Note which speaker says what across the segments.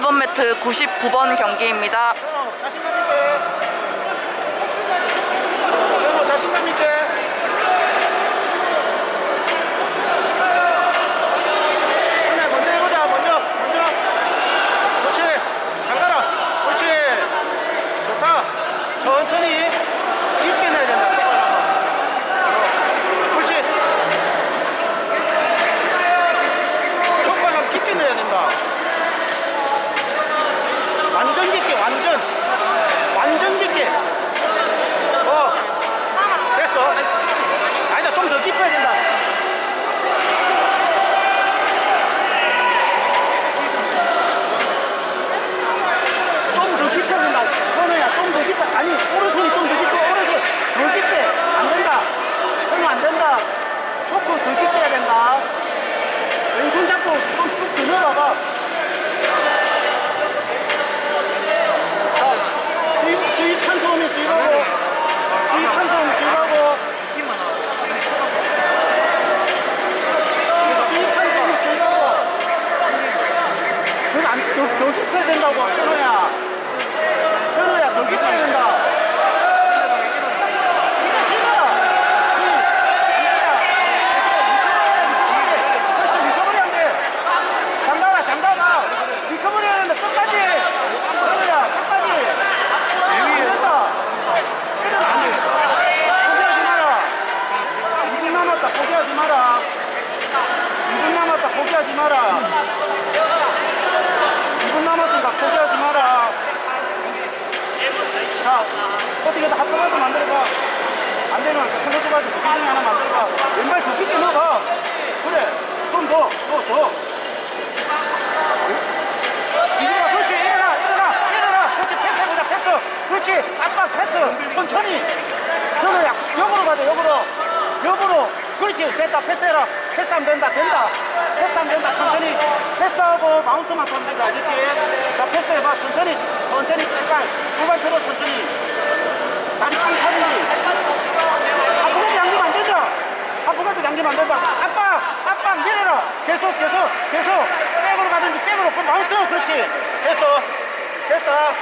Speaker 1: 1번 매트 99번 경기입니다.
Speaker 2: 자신감 있게. 여보, 자신감 있게. 그래, 먼저 해보자, 먼저, 먼저. 그렇지. 잘 가라. 그렇지. 좋다. 천천히. 깊게 내야 된다. 그렇지. 효과는 깊게 내야 된다. 완전 깊게, 완전. 완전 깊게. 어. 됐어. 아니다, 좀 더 깊어야 된다. 좀 더 깊어야 된다. 현우야, 좀 더 깊어. 아니, 오른손이 좀 더 깊어. 오른손 더 깊게. 안 된다. 현우 안 된다. 초코 더 깊게 해야 된다. 왼손 잡고 좀 쭉 더 내려가. 자, 수입, 수입한 소음이 수입하고, 수입한 소음이 수입하고, 수입한 소음이 수입하고, 그건 안, 더, 더 깊어야 된다고, 현우야. 현우야, 더 깊어야 된다. 이거 싫어. 그렇지, 리커버리 안 돼. 장가가, 장가가. 리커버리 하는데 끝까지. 현우야, 끝까지. 안 된다. 포기하지 마라. 2분 남았다. 포기하지 마라. 2분 남았다. 포기하지 마라. 2분 남았으니까 포기하지 마라. 자, 어떻게든 합성하도 만들어봐. 안 되면 클로즈 가지고 그 중에 하나 만들어봐. 왼발 더 깊게 넣어봐. 그래. 좀 더, 더, 더. 지금아, 그렇지. 일어나, 일어나, 일어나. 그렇지. 패스해보자, 패스. 그렇지. 압박, 패스. 천천히. 저는 약, 역으로 가자, 역으로. 역으로. 그렇지. 됐다. 패스해라. 패스하면 된다. 된다. 패스하면 된다. 천천히. 패스하고 마운트만 된다. 알겠지? 자, 패스해봐. 천천히. 천천히. 약간 후반처럼 천천히. 양기면 안 된다. 앞으로 양기면 안 된다. 압박, 압박, 밀어라. 계속, 계속, 계속. 백으로 가든지 백으로. 그렇지. 됐어. 됐다.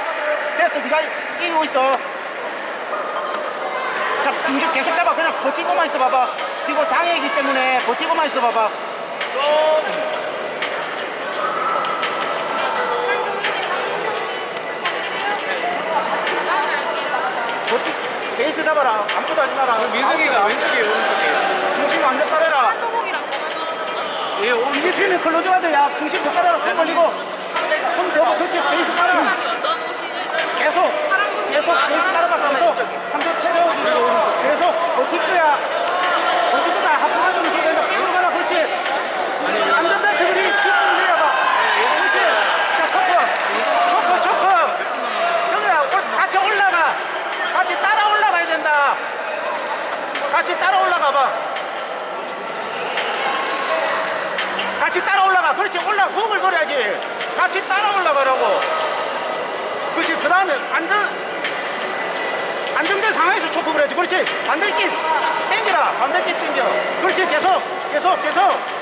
Speaker 2: 됐어. 네가 이기고 있어. 자, 중지 계속 잡아. 그냥 버티고만 있어 봐봐. 지금 장애이기 때문에 버티고만 있어 봐봐. 버 베이스 잡아라. 아무것도 하지 마라.
Speaker 3: 민석이가 왼쪽에 오른쪽에
Speaker 2: 중심 완전 따라라.
Speaker 3: 예 오른쪽
Speaker 2: 이게 피면 클로즈 가도 야 중심 더 따라라. 손 벌리고. 손 접어. 그렇지. 베이스 따라. 계속. 계속 베이스 따라가. 계속. 한쪽 체력. 계속. 버틸 거야. 버틸 거다. 하프만 좀 줘야 된다. 빼고 가라. 그렇지. 완전 벨트 우리 뒷부분 내려봐. 그렇지. 자, 초크. 초크, 초크. 형이야, 올- 같이 올라가. 같이 따라 올라가야 된다. 같이 따라 올라가 봐. 같이 따라 올라가. 그렇지. 올라, 훅을 버려야지. 같이 따라 올라가라고. 그렇지. 그 다음에 안전, 안정된 상황에서 초크를 해야지. 그렇지. 반대끼 땡겨라. 반대끼 땡겨. 그렇지. 계속, 계속, 계속.